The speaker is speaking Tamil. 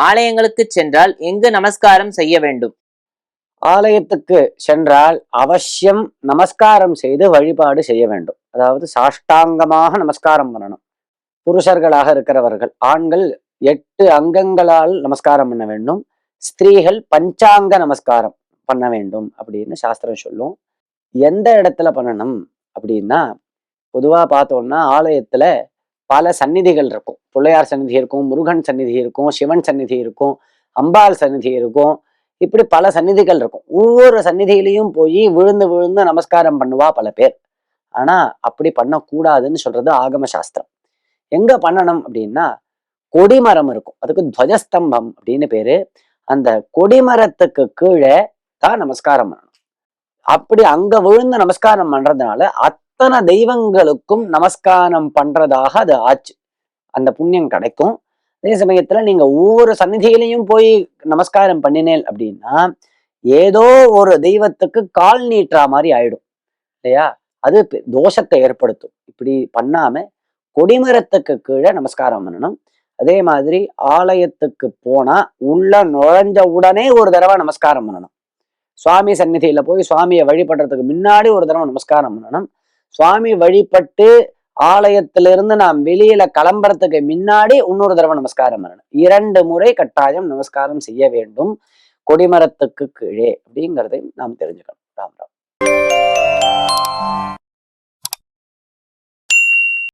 ஆலயங்களுக்கு சென்றால் எங்கு நமஸ்காரம் செய்ய வேண்டும்? ஆலயத்துக்கு சென்றால் அவசியம் நமஸ்காரம் செய்து வழிபாடு செய்ய வேண்டும். அதாவது சாஷ்டாங்கமாக நமஸ்காரம் பண்ணணும். புருஷர்களாக இருக்கிறவர்கள் ஆண்கள் எட்டு அங்கங்களால் நமஸ்காரம் பண்ண வேண்டும். ஸ்திரீகள் பஞ்சாங்க நமஸ்காரம் பண்ண வேண்டும் அப்படின்னு சாஸ்திரம் சொல்லும். எந்த இடத்துல பண்ணணும் அப்படின்னா பொதுவா பார்த்தோம்னா ஆலயத்துல பல சந்நிதிகள் இருக்கும். பிள்ளையார் சந்நிதி இருக்கும் முருகன் சந்நிதி இருக்கும் சிவன் சந்நிதி இருக்கும் அம்பாள் சந்நிதி இருக்கும். இப்படி பல சந்நிதிகள் இருக்கும். ஒவ்வொரு சந்நிதியிலையும் போய் விழுந்து விழுந்து நமஸ்காரம் பண்ணுவா பல பேர். ஆனா அப்படி பண்ணக்கூடாதுன்னு சொல்றது ஆகம சாஸ்திரம். எங்க பண்ணணும் அப்படின்னா கொடிமரம் இருக்கும். அதுக்கு துவஜஸ்தம்பம் அப்படின்னு பேரு. அந்த கொடிமரத்துக்கு கீழே தான் நமஸ்காரம் பண்ணணும். அப்படி அங்க விழுந்து நமஸ்காரம் பண்றதுனால அத்தனை தெய்வங்களுக்கும் நமஸ்காரம் பண்றதாக அது ஆச்சு. அந்த புண்ணியம் கிடைக்கும். அதே சமயத்துல நீங்க ஒவ்வொரு சந்நிதியிலையும் போய் நமஸ்காரம் பண்ணினேன் அப்படின்னா ஏதோ ஒரு தெய்வத்துக்கு கால் நீட்டுற மாதிரி ஆயிடும். இல்லையா? அது தோஷத்தை ஏற்படுத்தும். இப்படி பண்ணாம கொடிமரத்துக்கு கீழே நமஸ்காரம் பண்ணணும். அதே மாதிரி ஆலயத்துக்கு போனா உள்ள நுழைஞ்ச உடனே ஒரு தடவை நமஸ்காரம் பண்ணணும். சுவாமி சந்நிதியில போய் சுவாமியை வழிபடுறதுக்கு முன்னாடி ஒரு தடவை நமஸ்காரம் பண்ணணும். சுவாமி வழிபட்டு ஆலயத்திலிருந்து நாம் வெளியில கிளம்புறதுக்கு முன்னாடி இன்னொரு தடவை நமஸ்காரம் பண்ணணும். இரண்டு முறை கட்டாயம் நமஸ்காரம் செய்ய வேண்டும். கொடிமரத்துக்கு கீழே அப்படிங்கிறதையும் நாம் தெரிஞ்சுக்கணும். ராம் ராம்.